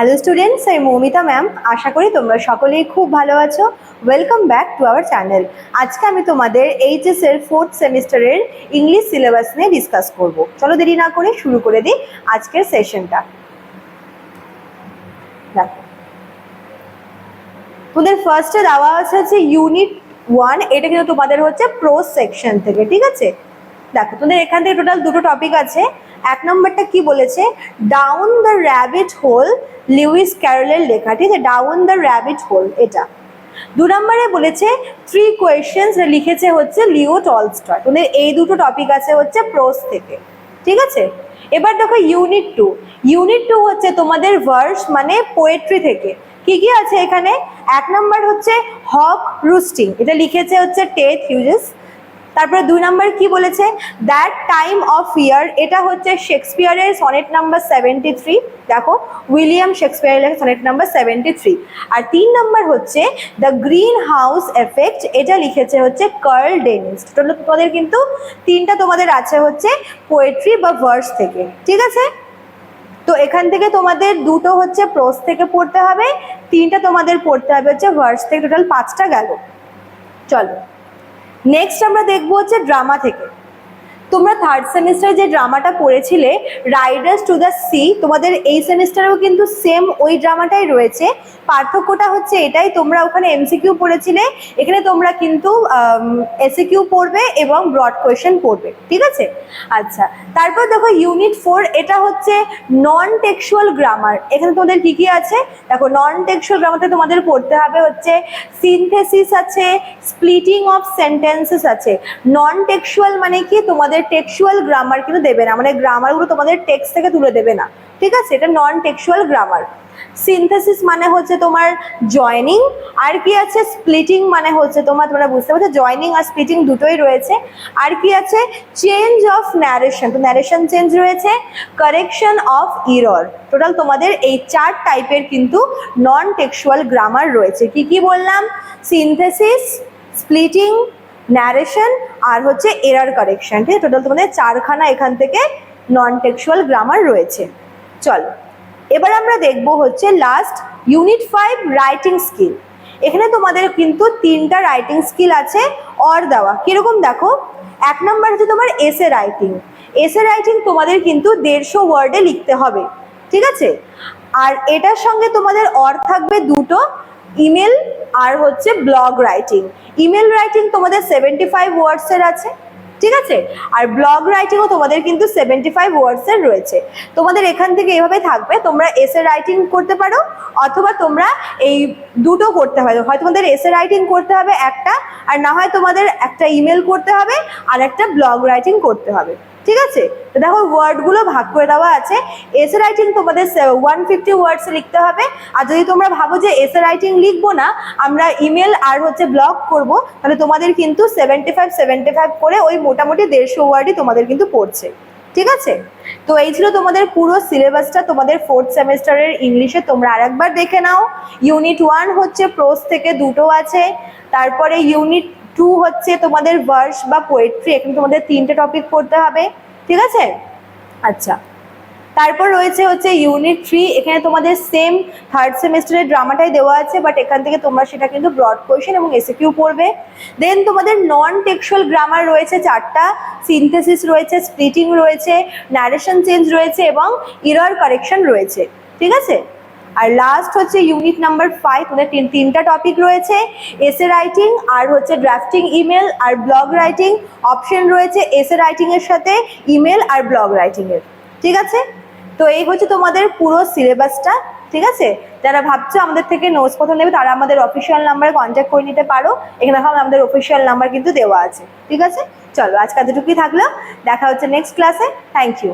Hello students আমি Moumita ma'am আশা করি তোমরা সকলেই খুব ভালো আছো। Welcome back to our channel আজকে আমি তোমাদের এইচএস এর ফোর্থ সেমিস্টারের ইংলিশ সিলেবাস নিয়ে ডিসকাস করব। চলো দেরি না করে শুরু করে দিই আজকের সেশনটা তোমাদের ফার্স্টে দেওয়া আছে হচ্ছে ইউনিট ওয়ান এটা কিন্তু তোমাদের হচ্ছে প্রো সেকশন থেকে, ঠিক আছে? দেখো, তোমাদের এখান থেকে টোটাল দুটো টপিক আছে। এক নম্বরটা কি বলেছে? Down the rabbit hole Lewis ক্যারলের লেখা, ঠিক আছে? ডাউন দ্য র্যাবিট হোল এটা। দু নম্বরে বলেছে থ্রি কোয়েশ্চেন্স লিখেছে হচ্ছে লিও টলস্টয়। তোমাদের এই দুটো টপিক আছে হচ্ছে প্রোস থেকে, ঠিক আছে? এবার দেখো ইউনিট টু ইউনিট টু হচ্ছে তোমাদের ভার্স মানে পোয়েট্রি থেকে। কি কি আছে এখানে? এক নম্বর হচ্ছে হক রুস্টিং এটা লিখেছে হচ্ছে টেথ হিউজেস তারপরে দুই নম্বর কি বলেছে? দ্যাট টাইম অফ ইয়ার এটা হচ্ছে শেক্সপিয়ারের সনেট নাম্বার সেভেন্টি থ্রি দেখো, উইলিয়াম শেক্সপিয়ারের লেখা সনেট নাম্বার সেভেন্টি থ্রি আর তিন নম্বর হচ্ছে দ্য গ্রিন হাউস এফেক্ট এটা লিখেছে হচ্ছে কার্ল ডেনিস তোমাদের কিন্তু তিনটা তোমাদের আছে হচ্ছে পোয়েট্রি বা ভার্স থেকে। ঠিক আছে? তো এখান থেকে তোমাদের দুটো হচ্ছে প্রোস থেকে পড়তে হবে, তিনটা তোমাদের পড়তে হবে হচ্ছে ভার্স থেকে। টোটাল পাঁচটা গেল। চলো। নেক্সট আমরা দেখব হচ্ছে ড্রামা থেকে। তোমরা থার্ড সেমিস্টারে যে ড্রামাটা পড়েছিলে রাইডার্স টু দ্য সি তোমাদের এই সেমিস্টারেও কিন্তু সেম ওই ড্রামাটাই রয়েছে। পার্থক্যটা হচ্ছে এটাই, তোমরা ওখানে এমসিকিউ পড়েছিলে, এখানে তোমরা কিন্তু এসিকিউ পড়বে এবং ব্রড কোয়েশন পড়বে, ঠিক আছে? আচ্ছা তারপর দেখো ইউনিট ফোর এটা হচ্ছে নন টেক্সুয়াল গ্রামার এখানে তোমাদের কি কি আছে? দেখো নন টেক্সুয়াল গ্রামারতে তোমাদের পড়তে হবে হচ্ছে সিনথেসিস আছে স্প্লিটিং অফ সেন্টেন্সেস আছে। নন টেক্সুয়াল মানে কি? তোমাদের টেক্সুয়াল গ্রামার কিন্তু দেবে না। মানে গ্রামারগুলো তোমাদের টেক্সট থেকে তুলে দেবে না। ঠিক আছে? এটা নন টেক্সুয়াল গ্রামার সিনথেসিস মানে হচ্ছে তোমার জয়নিং আর কি আছে? স্প্লিটিং মানে হচ্ছে তোমার, তোমরা বুঝতে পারছ? জয়নিং আর স্প্লিটিং দুটোই রয়েছে। আর কি আছে? চেঞ্জ অফ ন্যারেশন তো ন্যারেশন চেঞ্জ রয়েছে। কারেকশন অফ ইরর টোটাল তোমাদের এই চার টাইপের কিন্তু নন টেক্সুয়াল গ্রামার রয়েছে। কি কি বললাম? সিনথেসিস স্প্লিটিং ন্যারেশন আর হচ্ছে এরার কারেকশন ঠিক টোটাল তোমাদের চারখানা এখান থেকে নন টেক্সুয়াল গ্রামার রয়েছে। চলো, এবার আমরা দেখব হচ্ছে last unit five writing skill এখানে তোমাদের কিন্তু তিনটা রাইটিং স্কিল আছে অর দেওয়া। কীরকম দেখো? এক নম্বর হচ্ছে তোমার এসে রাইটিং এসে রাইটিং তোমাদের কিন্তু দেড়শো ওয়ার্ডে লিখতে হবে, ঠিক আছে? আর এটার সঙ্গে তোমাদের অর থাকবে দুটো। ইমেল আর হচ্ছে ব্লগ রাইটিং। ইমেল রাইটিং তোমাদের সেভেন্টি ফাইভ ওয়ার্ডসের আছে, ঠিক আছে? আর ব্লগ রাইটিংও তোমাদের কিন্তু সেভেন্টি ফাইভ ওয়ার্ডসের রয়েছে। তোমাদের এখান থেকে এভাবে থাকবে, তোমরা এসে রাইটিং করতে পারো, অথবা তোমরা এই দুটো করতে হবে হয় তোমাদের এসে রাইটিং করতে হবে একটা, আর না হয় তোমাদের একটা ইমেল করতে হবে, আর একটা ব্লগ রাইটিং করতে হবে। ঠিক আছে? তো দেখো ওয়ার্ডগুলো ভাগ করে দেওয়া আছে। এসে রাইটিং তোমাদের ওয়ান ফিফটি ওয়ার্ডসে লিখতে হবে। আর যদি তোমরা ভাবো যে এসে রাইটিং লিখব না, আমরা ইমেল আর হচ্ছে ব্লগ করব, তাহলে তোমাদের কিন্তু সেভেন্টি ফাইভ সেভেন্টি ফাইভ করে ওই মোটামুটি দেড়শো ওয়ার্ডই তোমাদের কিন্তু পড়ছে। ঠিক আছে? তো এই ছিল তোমাদের পুরো সিলেবাসটা তোমাদের ফোর্থ সেমিস্টারের ইংলিশে তোমরা আরেকবার দেখে নাও। ইউনিট ওয়ান হচ্ছে প্রোস থেকে দুটো আছে। তারপরে ইউনিট টু হচ্ছে তোমাদের ভার্স বা পোয়েট্রি এখানে তোমাদের তিনটে টপিক পড়তে হবে, ঠিক আছে? আচ্ছা তারপর রয়েছে হচ্ছে ইউনিট থ্রি এখানে তোমাদের সেম থার্ড সেমিস্টারের ড্রামাটাই দেওয়া আছে বাট এখান থেকে তোমরা সেটা কিন্তু ব্রড কোয়েশন এবং এসিকিউ পড়বে। দেন তোমাদের নন টেক্সুয়াল গ্রামার রয়েছে চারটা সিনথেসিস রয়েছে স্প্লিটিং রয়েছে ন্যারেশন চেঞ্জ রয়েছে এবং ইরর কারেকশন রয়েছে, ঠিক আছে? আর লাস্ট হচ্ছে ইউনিট নাম্বার ফাইভ তোমাদের তিন তিনটা টপিক রয়েছে এসে রাইটিং আর হচ্ছে ড্রাফটিং ইমেল আর ব্লগ রাইটিং অপশন রয়েছে এসে রাইটিংয়ের সাথে ইমেল আর ব্লগ রাইটিংয়ের ঠিক আছে? তো এই হচ্ছে তোমাদের পুরো সিলেবাসটা ঠিক আছে? যারা ভাবছ আমাদের থেকে নোটস কথা নেবে, তারা আমাদের অফিসিয়াল নাম্বারে কন্ট্যাক্ট করে নিতে পারো। এখানে দেখো আমাদের অফিসিয়াল নাম্বার কিন্তু দেওয়া আছে, ঠিক আছে? চলো আজকে এতটুকুই থাকল, দেখা হচ্ছে নেক্সট ক্লাসে থ্যাংক ইউ